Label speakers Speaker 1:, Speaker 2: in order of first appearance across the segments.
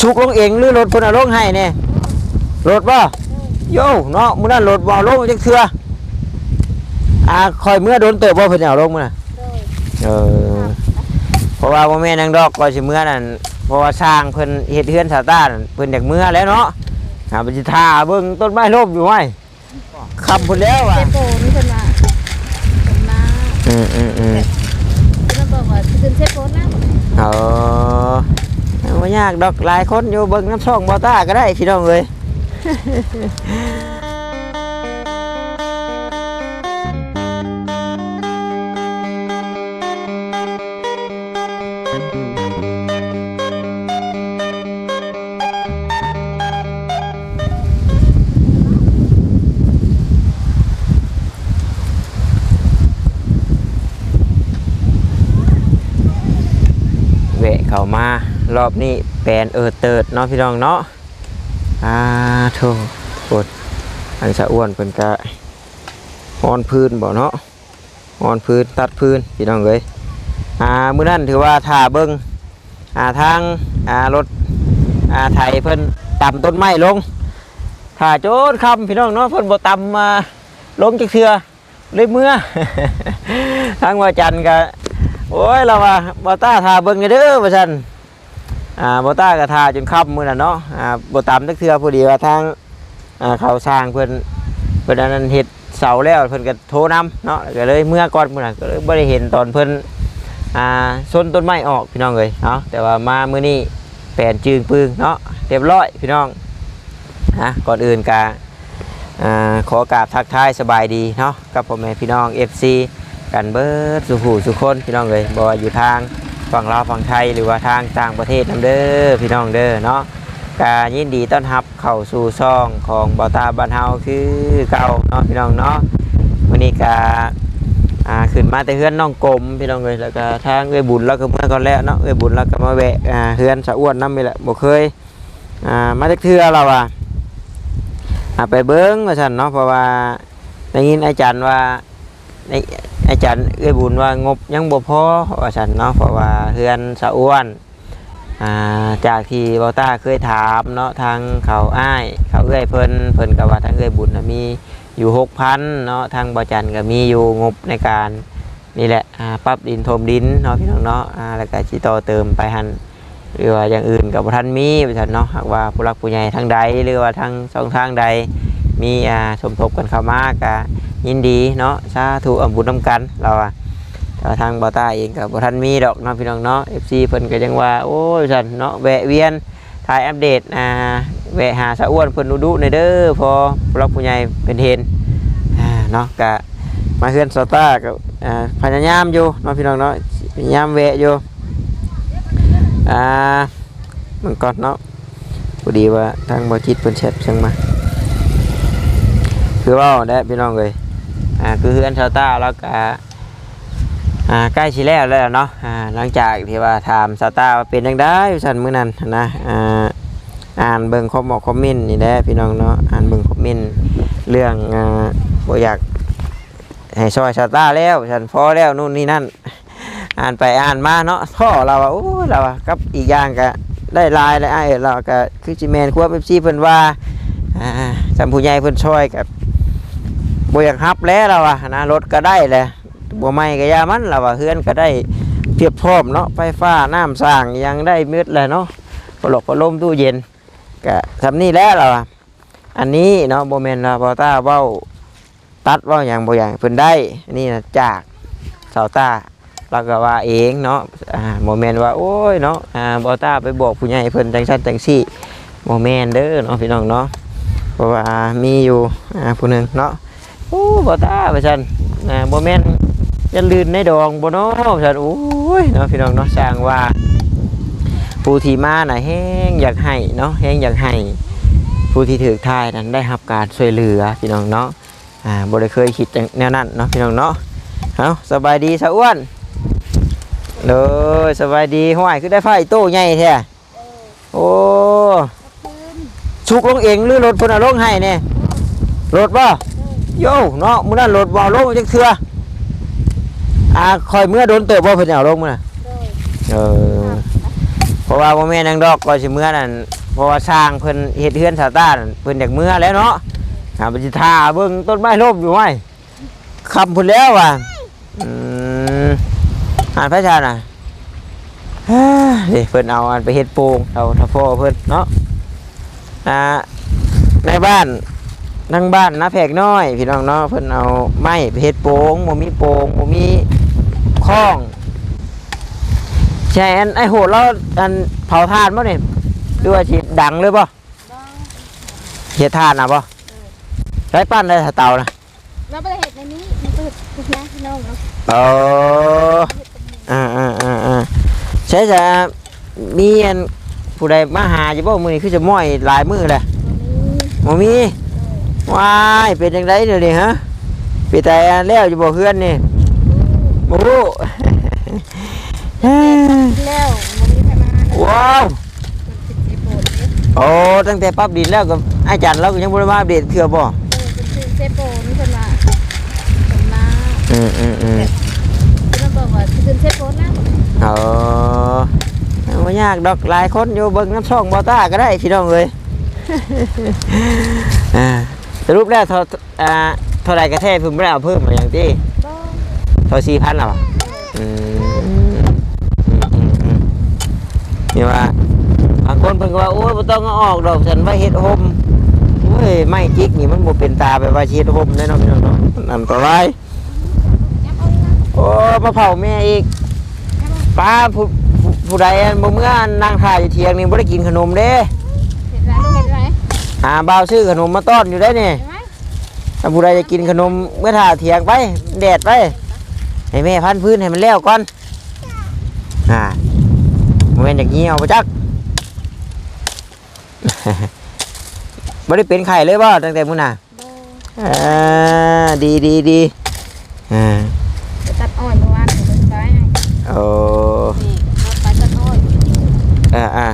Speaker 1: ชุกลงเองหรือรถเพิ่นเอาลงให้เนี่ยรถบ่โย่เนาะมื้อนั้นรถบ่เอาลงจักเทื่ออ่าคอยเมื่อโดนเติบบ่เพิ่นเอาลงมื้อน่ะ
Speaker 2: โดย
Speaker 1: เออเพราะว่าบ่แม่นนางดอกก็สิเมื่อนั่นเพราะว่าสร้างเพิ่นเฮ็ดเฮือนสาตานั่นเพิ่นอยากเมื่อแล้วเนาะหาไปสิท่าเบิ่งต้นไม้ล้มอยู่ไว้คำพุ่นแล้วอะ
Speaker 2: เจโปนี่เพิ่นว่าเพิ่นมา
Speaker 1: อืมอืมอืม
Speaker 2: เพิ่นบอกว่าสิขึ้นเซโปนะ
Speaker 1: เออ บ่ยากดอกหลายคนอยู่เบิ่งน้ำช่องบ่ตาก็ได้พี่น้องเอ้ยเวะเข้ามา รอบนี้แปลนเออเติดเนาะพี่น้องเนาะอ่าโถปวดอันสะอ้วนเพิ่นก็ออนพื้นบ่เนาะออนพื้นตัดพื้นพี่น้องเอ้ยอ่ามื้อนั้นถือว่าถ้าเบิ่งอ่าทางอ่ารถอ่าไถเพิ่นต่ำต้นไม้ลงถ้าโจดคำพี่น้องเนาะเพิ่นบ่ต่ำมาลงจักเทื่อเลยเมื่อทางว่าจันก็โอ้ยเราว่าบอต้าทาเบิ่งกันเด้อว่าซั่น อ่าบต้าก็ทาจนค่ำมื้อน่ะเนาะอ่าบ่ตามจักเทื่อพอดีว่าทางอ่าเขาสร้างเพิ่นเพิ่นอันนั้นเฮ็ดเสาแล้วเพิ่นก็โทรนํเนาะก็เลยเมื่อก่อนมื้อน่ะก็เลยบ่ได้เห็นตอนเพิ่นอ่าส้นต้นไม้ออกพี่น้องเอ้ยเนาะแต่ว่ามามื้อนี้แปลนจึงปึงเนาะเรียบร้อยพี่น้องฮะก่อนอื่นก็อ่าขอกราบทักทายสบายดีเนาะกับพ่อแม่พี่น้อง FC กันเบิดสุขูสุคนพี่น้องเลยบ่ว่าอยู่ทาง ฝั่งลาวฝั่งไทยหรือว่าทางต่างประเทศนํเด้อพี่น้องเด้อเนาะกายินดีต้อนรับเข้าสู่ช่องของบอตาบ้านเฮาคือเก่าเนาะพี่น้องเนาะวันนี้กาอ่าขึ้นมาแต่เฮือนน้องกลมพี่น้องเลยแล้วก็ทางเอ้ยบุญแล้วก็เมื่อก่อนแล้วเนาะเอ้ยบุญแล้วก็มาแวะอ่าเฮือนสะอ้วนนำนี่แหละบ่เคยอ่ามาจักเทื่อเราอะอ่าไปเบิ่งว่าซั่นเนาะเพราะว่าได้ยินอาจารย์ว่าใน อาจารย์เอื้อบุญว่างบยังบ่พอว่าฉันเนาะเพราะว่าเฮือนสะอ้วนอ่าจากที่บาต้าเคยถามเนาะทางเขาอ้ายเขาเอื้อยเพิ่นเพิ่นก็ว่าทางเอื้อยบุญน่ะมีอยู่หกพันเนาะทางบ่จันก็มีอยู่งบในการนี่แหละอ่าปรับดินถมดินเนาะพี่น้องเนาะอ่าแล้วก็สิต่อเติมไปหันหรือว่าอย่างอื่นกับบ่ทันมีว่าซั่นเนาะหากว่าผู้หลักผู้ใหญ่ทางใดหรือว่าทางช่องทางใด มีอ่าสมทบกันเข้ามาก็ยินดีเนาะสาธุอำบุญนำกันเราอะแต่ทางบอต้าเองกับบ่ทันมีดอกเนาะพี่น้องเนาะ FC เพิ่นก็ยังว่าโอ้ยซั่นเนาะแวะเวียนถ่ายอัปเดตอ่าแวะหาสะอ้วนเพิ่นดุๆในเด้อพอผู้รับผู้ใหญ่เป็นเห็นอ่าเนาะก็มาเฮือนสตาร์ก็อ่าพยายามอยู่เนาะพี่น้องเนาะพยายามแวะอยู่อ่ามันก่อนเนาะพอดีว่าทางบ่จิตเพิ่นแชทเชิงมา คือว่าได้พี่น้องเลยอ่าคือเฮือนชาวต้าแล้วก็อ่าใกล้ชิแล้วแล้วเนาะอ่าหลังจากที่ว่าถามชาวต้าว่าเป็นยังได้สันมื้อนั้นนะอ่าอ่านเบิ่งคอมบอกคอมเมนต์นี่แหละพี่น้องเนาะอ่านเบิ่งคอมเมนต์เรื่องอ่าบ่อยากให้ซอยชาวต้าแล้วฉันพอแล้วนู่นนี่นั่น อ่านไปอ่านมาเนาะพ่อเราว่าโอ้เราว่ากับอีกอย่างก็ได้ลายเลยไอ้เราก็คือจิแมนควบเอฟซีเพิ่นว่าอ่าจำผู้ใหญ่เพิ่นช่วยกับ บ่อยากฮับแล้วเราอะนะรถก็ได้แหละบ่ไม่ก็ยามันเราอะเฮือนก็ได้เพียบพร้อมเนาะไฟฟ้าน้ำสร้างยังได้มืดเลยเนาะปลอกปลมตู้เย็นก็ทำนี่แล้วเราอะอันนี้เนาะบ่แมนว่าบ่ต้าเว้าตัดเว้าหยังบ่อย่างเพิ่นได้นนี้นะจากเสาต้าเราก็ว่าเองเนาะอ่าบ่แมนว่าโอ้ยเนาะอ่าบ่ต้าไปบอกผู้ใหญ่เพิ่นจังซั่นจังซี่บ่แมนเด้อเนาะพี่น้องเนาะเพราะว่ามีอยู่อ่าผู้หนึ่งเนาะ โอ้บ่ตาว่าซั่นนะบ่แม่นจะลื่นในดองบ่เนาะว่าซั่นโอ้ยเนาะพี่น้องเนาะสร้างว่าผู้ที่มาน่ะแฮงอยากให้เนาะแฮงอยากให้ผู้ที่ถือทายนั้นได้รับการช่วยเหลือพี่น้องเนาะอ่าบ่ได้เคยคิดจังแนวนั้นเนาะพี่น้องเนาะเอ้าสบายดีสะอ้วนเลยสบายดีห้วยคือได้ไฟโตใหญ่แท้โอ้ชุกลงเองหรือรถเพิ่นเอาลงให้เนี่ยรถบ่ โย่เนาะมื้อนั้นรถบ่อลงจักเทื่ออ่าคอยเมื่อโดนเติบบ่เพิ่นเอาลงมื้อน่ะ
Speaker 2: โดย
Speaker 1: เออเพราะว่าบ่แม่นางดอกก็สิเมื่อนั่นเพราะว่าสร้างเพิ่นเฮ็ดเฮือนสาต้านั่นเพิ่นอยากเมื่อแล้วเนาะหาบ่สิท่าเบิ่งต้นไม้ล้มอยู่ไว้คำพุ่นแล้วว่ะอืมหาดพระชาน่ะเฮ้ยเดี๋ยวเพิ่นเอาอันไปเฮ็ดป่งเอาทาพ่อเพิ่นเนาะอ่าในบ้าน ทั้งบ้านนะแพกน้อย พี่น้องเนาะเพิ่นเอาไม้ไปเฮ็ดโป่งบ่มีโป่งบ่มีข้องใช่อันไอ้โหดเราอันเผาถ่านบ่เนี่ยหรือว่าสิดังเลยบ่
Speaker 2: บ่
Speaker 1: เฮ็ดถ่านน่ะบ่ใช้ปั้นได้ถ้าเตานะ
Speaker 2: เราบ่ได้เฮ็ดในนี้มันก็เฮ็ดทุกอย่างพี่น้องเนาะ
Speaker 1: เอออ่าอ่าอ่าอ่าใช่จะมีอันผู้ใดมาหาอยู่บ่มื้อนี้คือจะม้อยหลายมื้อแหละ
Speaker 2: บ่มี
Speaker 1: บ่มี ว้ายเป็นจังไดเดี๋ยวนี้ฮะไปแต่แล้วอยู่บ่เฮือนนี่บ่รู้
Speaker 2: แล้วบ่มีใครมาหานะ
Speaker 1: ว้าว
Speaker 2: มันสิเซโปนเด้
Speaker 1: โอ้ตั้งแต่ปรับดินแล้วก็อาจารย์เราก็ยังบ่ได้มาอัปเดตเทื่อบ่
Speaker 2: เออเป็นชื่อเซโปนเพิ่นว่าเพิ่นมา
Speaker 1: อืมอืมอืม
Speaker 2: เพิ่นบอกว่าสิขึ้นเซโปนนะ
Speaker 1: เออบ่ยากดอกหลายคนอยู่เบิ่งน้ำช่องบ่ต้าก็ได้พี่น้องเอ้ยอ่า สรุปแล้วเท่าอ่าเท่าไหร่กระแทกเพิ่นบ่ได้เอาเพิ่มมาอย่างที่
Speaker 2: บ่
Speaker 1: เท่า4,000แล้วอะอืมอืมอืมอืมนี่ว่าบางคนเพิ่นก็ว่าโอ้ยบ่ต้องเอาออกดอกฉันไว้เฮ็ดโฮมโอ้ยไม้จิกนี่มันบ่เป็นตาไปว่าสิเฮ็ดโฮมแน่นอนพี่น้องเนาะอันตราย
Speaker 2: ยับเอานะ
Speaker 1: โอ้มาเผาแม่อีก
Speaker 2: ยับเอา
Speaker 1: ป้าผู้ผู้ผู้ใดอันบ่เมื่อนั่งถ่ายอยู่เที่ยงนี่บ่ได้กินขนมเด้
Speaker 2: เฮ็ดไรลูกเฮ็ดไร
Speaker 1: อ่าบ่าวซื้อขนมมาต้อนอยู่ได้นี่
Speaker 2: เห็นไหม
Speaker 1: ถ้าผู้ใดจะกินขนมเมื่อถ่าเที่ยงไปแดดไปให้แม่พันพื้นให้มันแล้วก่อนอ่าบ่แม่นอย่างนี้เอาไปจักบ่ได้เป็นไข่เลยบ่ตั้งแต่มื้อน่ะ
Speaker 2: บ่
Speaker 1: อ่าดีดีดีอ่า
Speaker 2: ไปตัดอ้อยเมื่อวานเพิ่นไปให้
Speaker 1: โอ้
Speaker 2: นี่เอาไปตัดอ้อย
Speaker 1: อ่าอ่า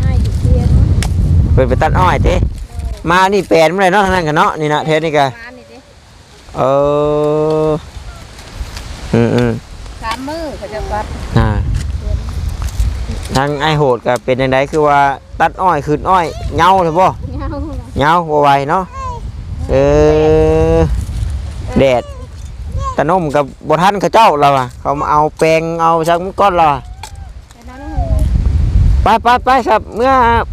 Speaker 2: ให้อยู่เพียง
Speaker 1: เพิ่นไปตัดอ้อยติ มานี่แปลนมื้อไรเนาะทางนั้นกันเนาะนี่นะเทศนี่ก็
Speaker 2: วานนี่ดิ
Speaker 1: เอออืมอืม
Speaker 2: สามมื้อเขาจะตัด
Speaker 1: อ่าทางไอโหดก็เป็นยังไงคือว่าตัดอ้อยคืนอ้อยเหงาเลยบ่
Speaker 2: เงา
Speaker 1: เหงาบ่ไหวเนาะเออแดดตะนมกับบ่ทันเขาเจ้าเราอะเขามาเอาแปลงเอาชักมันก้อนเราอะ
Speaker 2: ไปนอนโรงเรียน
Speaker 1: ไปไปไปครับเมื่อ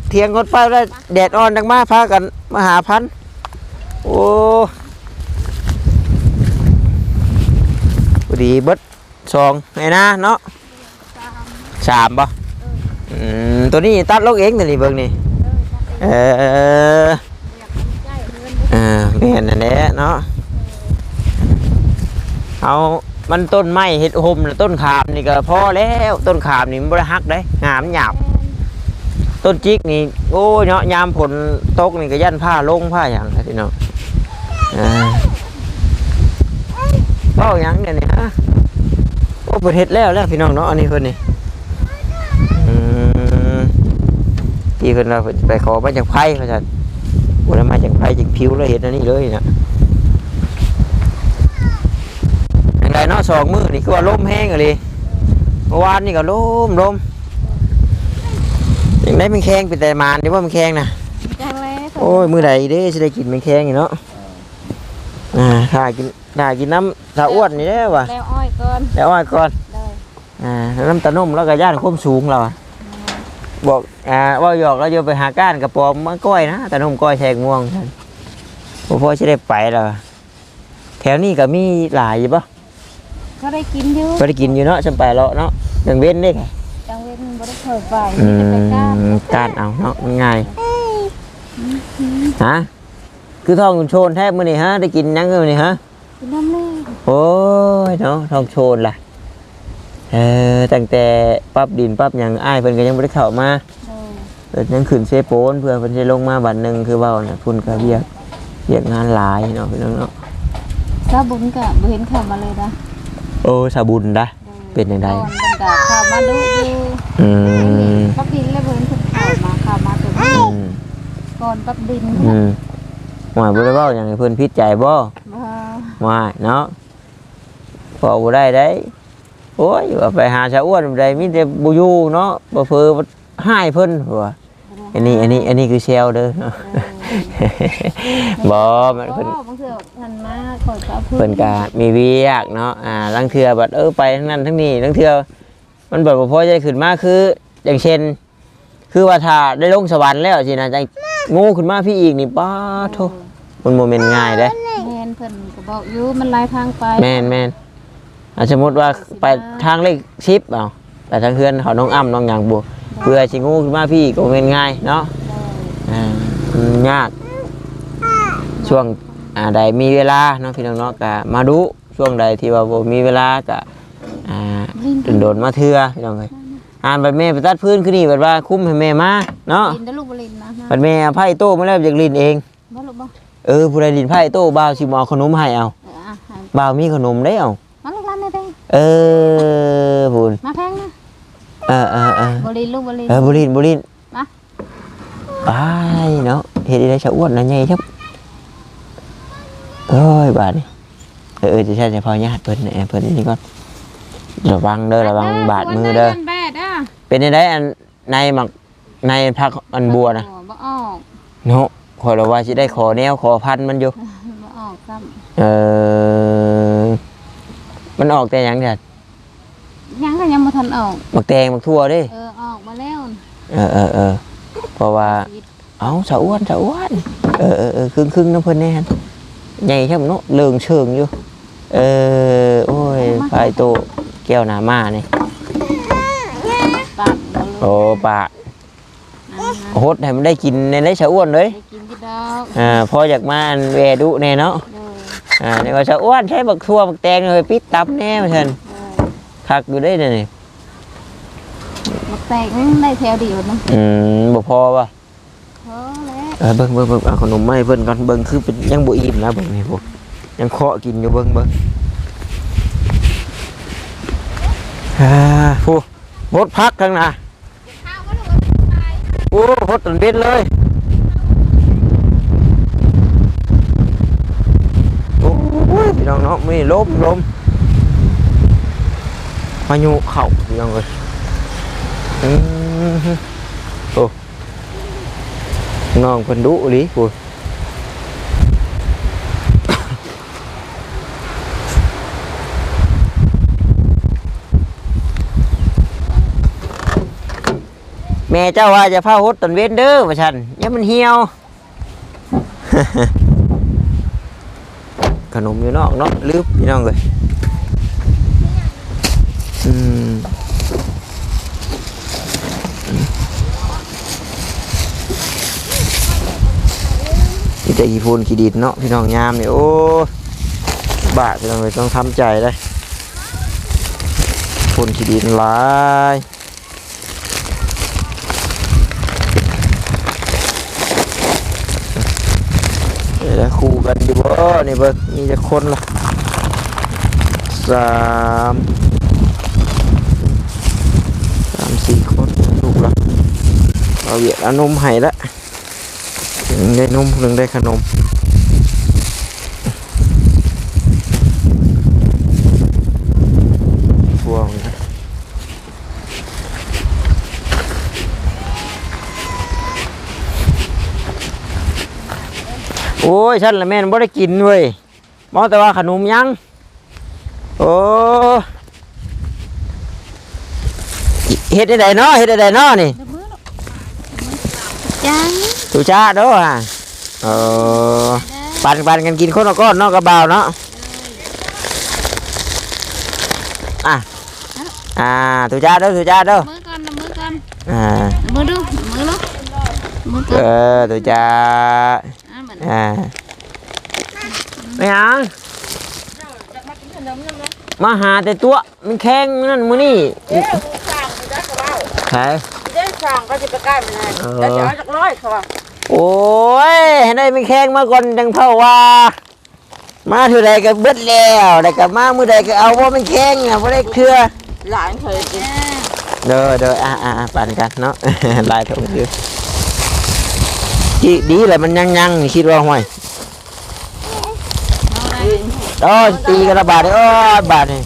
Speaker 1: เที่ยงคนไปแล้วแดดอ่อนดังมากพากันมาหาพันธ์โอ้ดีเบิดสองไงนะเนาะสามป่ะตัวนี้ตัดลกเองนี่เบิ่งนี่
Speaker 2: เออเอ
Speaker 1: อ
Speaker 2: เงินเด้อ
Speaker 1: เออแม่นนั่นแหละเนาะเอามันต้นไม้เห็ดหมต้นขามนี่ก็พอแล้วต้นขามนี่มันบ่ได้ฮักได้งามหยาบ ต้นจิกนี่โอ้ยเนาะยามผลตกนี่ก็ยันผ้าลงผ้าอย่างนะพี่น้องเออเบ้ายังเนี่ยนี่ฮะโอ้เประเทศแล้วแล้วพี่น้องเนาะอันนี้เพิ่นนี่อืมที่เพิ่นเราไปขอมาจากไผ่พระจันบ่ได้มาจากไผ่จากผิวแล้วเห็นอันนี้เลยนะอย่างไรเนาะสองมือนี่คือว่าลมแห้งเลยเมื่อวานนี่ก็ลมลม ย่างไรมันแข็งเป็นแต่มานที่ว่ามันแข็งนะ
Speaker 2: จังเลย
Speaker 1: โอ้ยมือใดเด้สิได้กินแมงแคงอยู่เนาะอ่าถ้ากินถ้ากินน้ำถ้าอ้วนนี่แหละว่ะ
Speaker 2: แล้วอ้อยก่อน
Speaker 1: แล้วอ้อยก่อน
Speaker 2: เลย
Speaker 1: อ่าแล้วน้ำตาลนมแล้วก็ย่านความสูงเราอะบอกอ่าว่าหยอกเราจะไปหาก้านกระปอมมาก้อยนะตาลนมก้อยแทงม่วงท่านบ่พอจะได้ไปแล้วแถวนี้ก็มีหลายอยู่ปะ
Speaker 2: ก็ได้กินอยู่
Speaker 1: บ่ได้กินอยู่เนาะจำไปเลาะเนาะยังเว้นเด้ไง
Speaker 2: จังเว้นบ่ได้เคยไป
Speaker 1: อื
Speaker 2: จะไปก้าน
Speaker 1: มก้านเอาเนาะมันง่ายฮะคือท้องโชนแทบมื้อนี้ฮะได้กินยังมื้อนี้ฮะ
Speaker 2: กินน้ำเลย
Speaker 1: โอ้ยเนาะทองโชนล่ะเออตั้งแต่ปรับดินปรับหยังอ้ายเพิ่นก็ยังบ่ได้เข้ามา
Speaker 2: เลย
Speaker 1: เพิ่นยังขึ้นเซโปนเพื่อเพิ่นสิลงมาบัดหนึงคือเว้าน่ะพุ่นก็เวียกเวียกงานหลายเนาะพี่น้องเนาะ
Speaker 2: ซาบุญกะบ่เห็นเข้ามาเลยนะ
Speaker 1: โอ้สาบุญดะ เป็นจังได
Speaker 2: ก่อนเพิ่นกะเข้ามาดูอยู่
Speaker 1: อืม
Speaker 2: ปับดินแล้วเพิ่นเพิ่นเข้ามาเข้ามาตัว
Speaker 1: อื
Speaker 2: นี้
Speaker 1: ม
Speaker 2: ก่อนปับดิน
Speaker 1: อืมว่าบ่ได้เว้าหยังให้เพิ่นผิดใจบ่
Speaker 2: บ่
Speaker 1: ว่าเนาะพอบ่ได้ได้โอ้ยว่าไปหาชาวอ้วนบ่ได้มีแต่บ่อยู่เนาะบ่เฟอบ่ให้เพิ่นหัว อันนี้อันนี้อันนี้คือเชลเด้อเนาะบ่มัน
Speaker 2: ก็
Speaker 1: เพิ่น
Speaker 2: บางเทื่อทันมาขอดกับ
Speaker 1: เพิ่นก็มีเวียกเนาะ อ่าลังเทื่อบัดเออไปทั้งนั้นทั้งนี้ลังเทื่อมันบ่บ่พอใจขึ้นมาคือ อย่างเช่น คือว่าถ้าได้ลงสวรรค์แล้วสินะจังงูขึ้นมาพี่อีกนี่ป้าโทมันโมเมนต์ง่ายเด้
Speaker 2: แม่นเพิ่นก็บอกอยู่มันหลายทางไป
Speaker 1: แม่นแม่นอะสมมติว่าไปทางเลขชิปเอาแต่ทางเพื่อนเขาน้องอ้ำน้องหยางบัว เพื่อชิงูขึ้นมาพี่ก็เป็นง่ายเนาะอ่ามันยากช่วงอ่าใดมีเวลาเนาะพี่น้องเนาะก็มาดูช่วงใดที่ว่าบ่มีเวลาก็อ่าโดนๆมาเทื่อพี่น้องเอ้ยอ่านบัดแม่ไปตัดพื้นคือนี่บัดว่าคุ้มให้แม่มาเนาะ
Speaker 2: ลินได้ลูกบ่ลินนะฮะ
Speaker 1: บัดแม่เอาไพ่โต้มาแล้วอยากลินเอง
Speaker 2: บ่ลูกบ่
Speaker 1: เออผู้ใดลินไพ่โต้บ่าวสิบ่เอาขนมให้เอา
Speaker 2: เอออะให้
Speaker 1: บ่าวมีขนมได้เอา
Speaker 2: มาลูกหลานได้เด้
Speaker 1: เออพูน
Speaker 2: มาแพงนะ
Speaker 1: เออเออเออ
Speaker 2: บ่ลินลูกบ่ลิน
Speaker 1: เออบุรินบุริน
Speaker 2: มา
Speaker 1: ไปเนาะเฮ็ดได้ชะอ้วนนะใหญ่ครับเอ้ยบาดนี่เออเออจะใช่เฉพาะญาติเพิ่นนะเพิ่นนี่ก่อนระวังเด้อระวังบาดมือเด้อ
Speaker 2: แบดอะ
Speaker 1: เป็นได้อันในหมักในพักอันบัวนะ
Speaker 2: บ่ออก
Speaker 1: เนาะขอเราว่าสิได้ขอแนวขอพันมันอยู่
Speaker 2: บ่ออกซ้ำ
Speaker 1: เออมันออกแต่หยังเด้อ
Speaker 2: ยังก็ยังบ่ทันออก
Speaker 1: หมักแตงหมักทั่วเด้
Speaker 2: เออออกมาแล้ว
Speaker 1: เออเออเออเพราะว่า เอ้าสะอ้วนสะอ้วนเออเออเออครึ่งครึ่งๆน้ำเพิ่นแน่นใหญ่ครับเนาะเลิงเชิงอยู่ เออ โอ้ยไฟโตแก้วหนามานี่
Speaker 2: ปากบ่ลูก
Speaker 1: โอ้ปาก
Speaker 2: อ่าฮะ
Speaker 1: โหดให้มันได้กินในได้สะอ้วนเลย
Speaker 2: ได้กินที่ดอก
Speaker 1: อ่าพออยากมาอันแวดุแน่เนาะ
Speaker 2: เด้อ
Speaker 1: อ่าในว่าสะอ้วนใช้บักทั่วบักแตงเลยปิดตับแน่มาเชิญ
Speaker 2: เด้อ
Speaker 1: คักอยู่ได้เนี่ยนี่
Speaker 2: มักแตกได้แถวเดียวนะ
Speaker 1: อืมบ่พอป่ะ
Speaker 2: พอแล้ว
Speaker 1: เออเบิ่งเบิ่งเบิ่งเอาขนมมาให้เพิ่นก่อนเบิ่งคือเป็นยังบ่อิ่มนะเบิ่งนี่พวกยังเคาะกินอยู่เบิ่งเบิ่งอ่าผู้หมดพักข้างหน้า
Speaker 2: ข้าวก็ลูกเอาไป
Speaker 1: โอ้หดตันเบ็ดเลยโอ้ยพี่น้องเนาะไม่ล้มล้ม พายุเข่าพี่น้องเลยอืมฮึโอ้น้องเพิ่นดุอีหลิปูแม่เจ้าว่าจะพาหดตันเว้นเด้อว่าฉันอย่ามันเหี่ยว ขนมอยู่นอกเนาะลืมพี่น้องเลย อืมนี่แต่กี่พูนกีดินเนาะพี่น้องยามเนี่ยโอ้บาทพี่น้องเลยต้องทำใจเลยพูนกีดินหลายเดี๋ยวนะคู่กันอยู่บ่นี่เบิกมีจะคนละสามสามสี่คนลูกละ เอาเหยียดเอานมให้ละหนึ่งได้นมหนึ่งได้ขนมพวงนะโอ้ยฉันละแม่นบ่ได้กินเว้ยมองแต่ว่าขนมยัง โอ้เฮ็ดได้ไดเนาะเฮ็ดได้ไดเนาะนี่
Speaker 2: เดี๋ยวมือลูกจัง
Speaker 1: ตูจ้าเด้อฮะเออปันปันกันกินคนละก้อนเนาะกระเบาวเนาะอะอ่าตูจ้าเด้อตูจ้าเด้อ
Speaker 2: มือก่อนมือก่อน
Speaker 1: อ่า
Speaker 2: มือดูมือลูกมือก่
Speaker 1: เอ
Speaker 2: อน
Speaker 1: อตูจ้า
Speaker 2: อะเหมือน
Speaker 1: อ่าไม่ยังมาหาแต่ตัวมันแข็งนั่นมือนี่
Speaker 3: เอ๊ะมึงสั่งมึงจะกระเป๋า
Speaker 1: ใช่
Speaker 3: เจ๊สั่งก็จะไปใกล้มันเลย
Speaker 1: เออ
Speaker 3: แล้วจะเอาจากร้อยเขาว่า
Speaker 1: โอ้ยให้ได้ไม่แข็งมาก่อนจังเท่าว่า มาเท่าใดก็เบิดแล้วได้กลับมามือใดก็เอาว่ามันแข็งอะบ่ได้เครือ
Speaker 3: หลานเคยกิน
Speaker 1: เด้อเด้ออ่าอ่าอ่าปั่นกันเนาะลายทงคือดีดีแหละมันยังยังนี่คิดว่าห่วย
Speaker 2: เอาได้
Speaker 1: โอ้ยตีกันละบาทเลยโอ้ยบาทนี่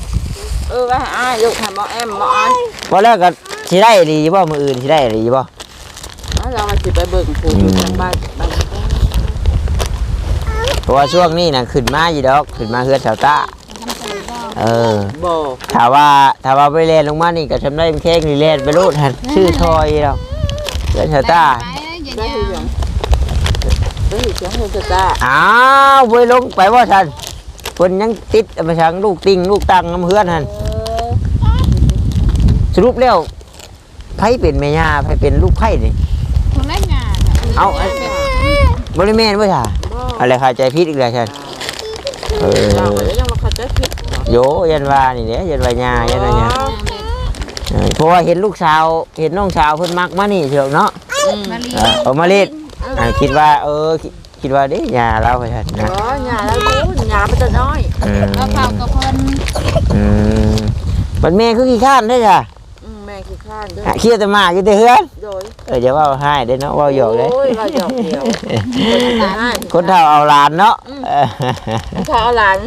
Speaker 3: เออว่าอ้ายลูกให้หมอแอมหมออ้าย
Speaker 1: พอแล้วก็สิได้ดีบ่มื้ออื่นสิได้ดีบ่
Speaker 3: แล้ว เรามาสิไปเบิ่งผูอยู่ทางบ้านบ้าน
Speaker 1: เพราะว่าช่วงนี้น่ะขึ้นมาอยู่ดอก ขึ้นมาเฮือนชาวต้า
Speaker 2: ทำตัวก็
Speaker 1: เออ
Speaker 3: บ่
Speaker 1: ถ้าว่าถ้าว่าไปเล่นลงมานี่ก็ทำได้แค่นี่เล่นไปโลดหันชื่อทอยแล้วเฮือนชาวต้า
Speaker 2: ไปอย่า
Speaker 3: ได้
Speaker 2: อย่า
Speaker 3: ที่ยังได้ที่เสียงเฮจะจ้า
Speaker 1: อ้าวไปลงไปว่าท่านเพิ่นยังติดเอามาชังลูกติงลูกตังน้ำเฮือนหัน
Speaker 3: เออ
Speaker 1: สรุปแล้วไผเป็นแม่ย่าไผเป็นลูกไผนี่
Speaker 2: คนแรกงาน
Speaker 1: เอาไอ้บ่ได้แม่นบ่ท่า
Speaker 3: บ่
Speaker 1: อะไรเข้าใจผิดอีกแล้วฉันเออ
Speaker 3: เราก็ยังมาเข้าใจผิด
Speaker 1: โยยันว่านี่แหละยันว่าย่ายันว่าย่าเออเพราะว่าเห็นลูกสาวเห็นน้องสาวเพิ่นมักมานี่เถอะเนาะ
Speaker 2: มาลี
Speaker 1: เออเอามาเล่นอ่าคิดว่า เออคิดคิดว่าเด้ย่าเราไปท่าน
Speaker 3: อ๋
Speaker 1: นะ
Speaker 3: อหญ้าแล้วรู้หญ้ามันจะน้อย
Speaker 1: อืม
Speaker 2: ก็เข้ากับเพิ่น
Speaker 1: อืมบัดแม่คือขี้ข้านได้อจ้ะ
Speaker 3: อืมแม่ขี้ข้านเด้อ
Speaker 1: หาเครียดแต่มากอยู่แต่เฮือน
Speaker 3: โดย
Speaker 1: เออจะว่าให้ได้เนาะเว่าหยอกเลย
Speaker 3: โอ้ยว่าหยอกเดียวคนให้
Speaker 1: คนเฒ่าเอาหลานเนาะเออ
Speaker 3: ถ้าเอาหลาน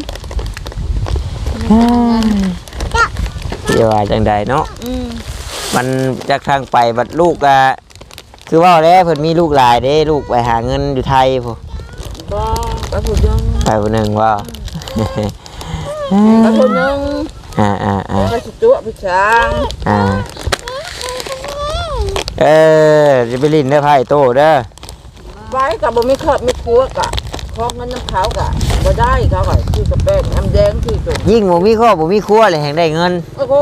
Speaker 1: เดี๋ยวว่าจังใดเนาะ
Speaker 3: อืม
Speaker 1: มันจากทางไปบัดลูกอะคือว่าแล้วเพิ่นมีลูกหลายเด้ลูกไปหาเงินอยู่ไทยพู้
Speaker 3: บ่ไปพูดยัง
Speaker 1: ไปผู้หนึ่งว่า
Speaker 3: ไปพูดยัง
Speaker 1: อ่าอ่าอ่า
Speaker 3: ไปสิตัวไปช้าง
Speaker 1: อ่า เออจะไปลินเด้อไพ่โตเด้อ
Speaker 3: ไว้กับบ่มีครอบมีครัวกะขอเงินน้ำเขากะบ่ได้เขาก็คือกระแป้งน้ำแดงที่สุด
Speaker 1: ยิ่งบ่มีครอบบ่มีครัวเลยแห่งได้เงิน
Speaker 3: โอ้โห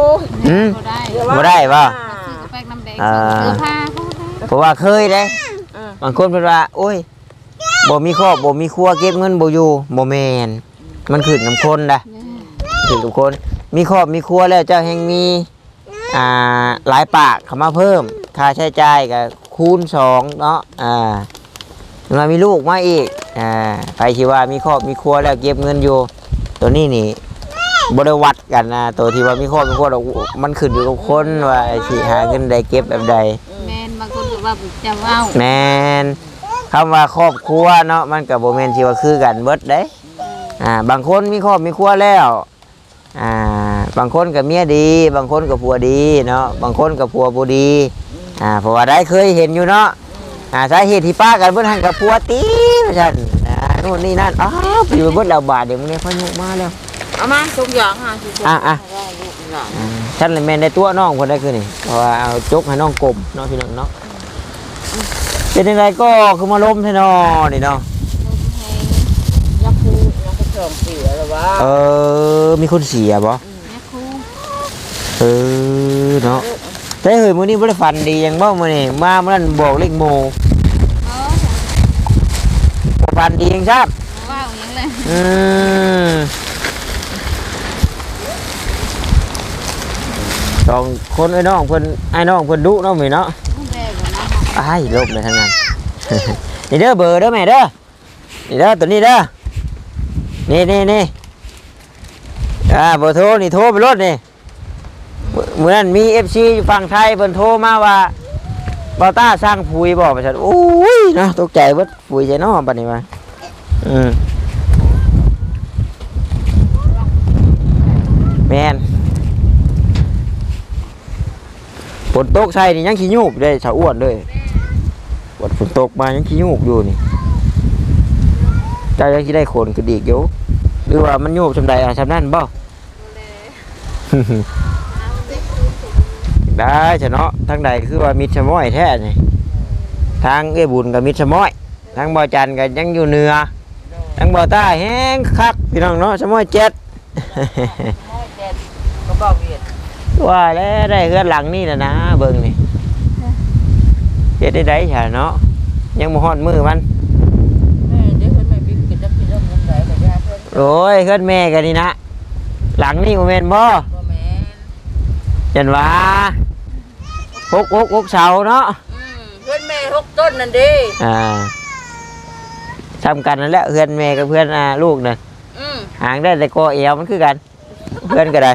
Speaker 1: อืม
Speaker 2: ก็ได้
Speaker 3: อย่า
Speaker 1: บ่ได้ป่ะ
Speaker 2: ซื้อกระแป้งน้ำแดง
Speaker 1: อ่า
Speaker 2: เสื้อผ้าเขาก็ได้
Speaker 1: เพราะว่าเคยเด้
Speaker 3: อ่า
Speaker 1: บางคนเพิ่นว่า โอ้ยบ่มีครอบบ่มีครัวเก็บเงินบ่อยู่บ่แม่นมันขึ้นกับคนนะขึ้นกับคน มีครอบมีครัวแล้วเจ้าแห่งมี อ่าหลายปากเข้ามาเพิ่ม ค่าใช้จ่ายก็คูณสองเนาะอ่ามามีลูกมาอีกอ่าไปสิว่ามีครอบมีครัวแล้วเก็บเงินอยู่ ตัวนี้นี่บ่ได้วัดกันนะตัวที่ว่ามีครอบมีครัวดอกมันขึ้นอยู่กับคนว่าไอ้สิหาเงินได้เก็บแบบใด
Speaker 2: แมนบางคนก็ว่าจะเว้า
Speaker 1: แมนคำว่าครอบครัวเนาะมันกับโบแมนที่ว่าคือกันเบิดเด้อ่าบางคนมีครอบมีครัวแล้วอ่าบางคนกับเมียดี บางคนกับผัวดีเนาะบางคนกับผัวบ่ดี อ่าเพราะว่าได้เคยเห็นอยู่เนาะอ่าสาเหตุที่ป้ากันเพิ่นหันกับผัวตีว่าซั่นอ่านู่นนี่นั่นอ้าวไปอยู่เบิดแล้วบาทเดี๋ยวมื้อนี้พายุมาแล้ว
Speaker 3: เอามาทุกอย่างอะสิ
Speaker 1: อะอะ
Speaker 3: ได้ลูกหลาน
Speaker 1: อ่าฉันเลยแม่นได้ตัวน้องเพิ่นได้คือนี่เพราะว่าเอาจกให้น้องกลมเนาะพี่น้องเนาะเป็นจังไดก็คือมาล้มแท้เนาะนี่เนาะ
Speaker 3: ยักษ์คูยักษ์กระเชิงเสียแล้ววะ
Speaker 1: เออมีคนเสียบ่
Speaker 2: แม่ครู
Speaker 1: เออเนาะ แต่เฮ้ยมื้อนี้บ่ได้ฝันดีหยังบ่มื้อนี้มามื้อนั้นบอกเลขโม
Speaker 2: เออ
Speaker 1: บ่ฝันดีหยังครับ
Speaker 2: เว้าอย่างเลย
Speaker 1: อืมสองคนไอ้น้องเพิ่นไอ้น้องเพิ่นดุเนาะมื้อเนาะ
Speaker 2: ผู้แดงนะ
Speaker 1: อ้ายลบเลยทั้งนั้น นี่เด้อเบอร์เด้อแม่เด้อนี่เด้อตัวนี้เด้อนี่นี่นี่อ่าเบอร์โทรนี่โทรไปรถนี่ เหมือนมีเอฟซีฝั่งไทยเพิ่นโทรมาว่าบอต้าสร้างปุ๋ยบอกไปฉันโอ้ยนะตกใจเบิดปุ๋ยใจน้อบัดนี้มาอืมแมนฝนตกใส่นี่ยังขี้ยูบเลยชาวอ้วนเลยฝนฝนตกมายังขี้ยูบอยู่นี่เจ้ายังขี้ได้ขนคือดีกอยู่หรือว่ามันยูบชำใดอะชำนั่นบ่ ได้ชะเนาะทางใดคือว่ามิดชะม้อยแท้นี่ทางเอ้ยบุญกับมิดชะม้อยทางบ่อจันก็ยังอยู่เหนือทางบ่อใต้แห้งคักพี่น้องเนาะชะม้อยเจ็ด
Speaker 3: ม้อยเด็ดก็บอกเวียด
Speaker 1: ว่าแล้วได้เฮือนหลังนี่นะนะเบิ่งนี่เฮ็ดได้ได้ฉะเนาะยังบ่ฮอดมือมัน
Speaker 3: แม่เดี๋ยวเพิ่นไม่บิ๊กกินจักกินแล้วมุกไหนก็ยาเพิ่น
Speaker 1: โอ้ยเฮือนแม่กันนี่นะหลังนี่บ่แม่นบ่
Speaker 3: บ่แม่น
Speaker 1: จันว่าหกหกหกเสาเนาะ
Speaker 3: อืมเพิ่นแม่หกต้นนั่นเด้
Speaker 1: อ่าทำกันนั่นแหละเพื่อนแม่กับเพื่อนอ่าลูกน่ะ
Speaker 3: อืม
Speaker 1: หางได้แต่กอเอวมันคือกัน เพื่อนก็ได้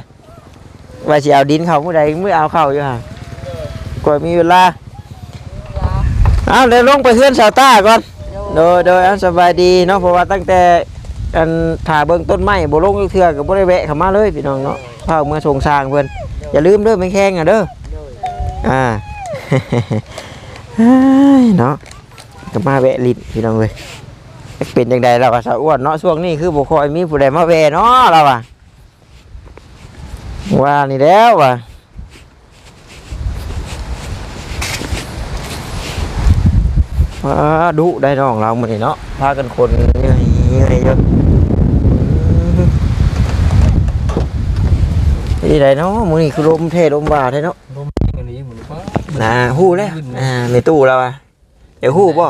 Speaker 1: ว่าสิเอาดินเขาเมื่อใดเมื่อเอาเข้าอยู่ห่างกว่ามีเวลาเอาเดี๋ยวลงไปเพื่อนสาวต้าก่อน โดยโดยเอาสบายดีเนาะเพราะว่าตั้งแต่อันถ่าเบิ่งต้นไม้บ่ลงอีกเทื่อก็บ่ได้แวะเข้ามาเลยพี่น้องเนาะพาเมื่อส่งสร้างเพิ่น อย่าลืมเด้อไม่แข้งอะเด้ออ่าเฮ้ยเนาะก็มาแวะลิ้นพี่น้องเลยจักเป็นจังใดเราก็สะอ้วนเนาะช่วงนี้คือบ่ค่อยมีผู้ใดมาแวะเนาะเราอะว่านี่แล้วว่ะว้าดุได้น้องเราหมดนี่เนาะพากันคนเหนื่อยเหนื่อยเยอะอืม นี่ไดเนาะมื้อนี้คือลมเทลมบาดแท้เนาะ
Speaker 4: ลมอันนี้เหมือนว่า
Speaker 1: น่าฮู้แล้วอ่าในตู้เราอะเดี๋ยวฮู้ป่ะ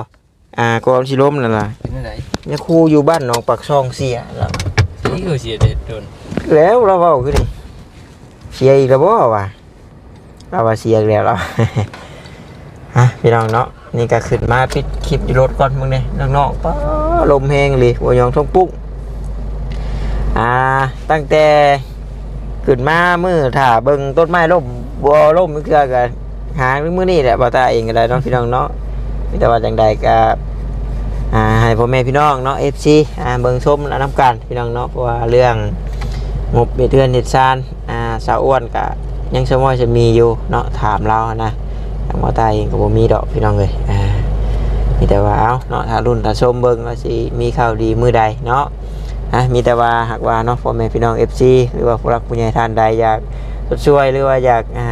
Speaker 1: อ่าก่อนสิล้มนั่นล่ะ
Speaker 4: เป็นอะไร
Speaker 1: เนี่ยครูอยู่บ้านหนองปักซองเสียแล้ว
Speaker 4: นี่คือเสียเด็ดโดน
Speaker 1: แล้วเราเว้าคือนี่เสียอีกแล้วบ่วะเราว่าเสียอีกแล้วเราฮะพี่น้องเนาะนี่ก็ขึ้นมาปิดคลิปอยู่รถก่อนมึงเนี่ยน้องๆป้าลมแห้งเลยหัวยองท้องปุ๊กอ่าตั้งแต่ ขึ้นมามือถ่าเบิงต้นไม้ล่มบัวล่มเกือกันหามือนี่แหละบ่ตาเองก็ได้น้องพี่น้องเนาะมีแต่ว่าจังใดก็อ่าให้พ่อแม่พี่น้องเนาะ FC อ่าเบิ่งชมและน้ำกันพี่น้องเนาะเพราะว่าเรื่องงบเบียดเทือนเฮ็ดซานอ่าสาวอ้วนก็ยังสมอยจะมีอยู่เนาะถามเรานะทางบ่ตาเองก็บ่มีดอกพี่น้องเลยอ่ามีแต่ว่าเอาเนาะถ้ารุ่นถ้าชมเบิงว่าสิมีข่าวดีมือใดเนาะ อะมีแต่ว่าหากว่าเนาะพ่อแม่พี่น้อง FC หรือว่าผู้รักผู้ใหญ่ท่านใดอยากช่วยหรือว่าอยากอ่า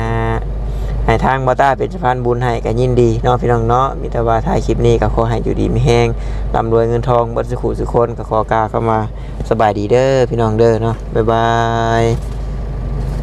Speaker 1: ให้ทางบอต้าเป็นสะพานบุญให้กันยินดีเนาะพี่น้องเนาะมีแต่ว่าถ่ายคลิปนี้ก็ขอให้อยู่ดีมีแห้งร่ำรวยเงินทองเบิดสุขุสุขคนก็ขอกล่าเข้ามาสบายดีเด้อพี่น้องเด้อเนาะบ๊ายบาย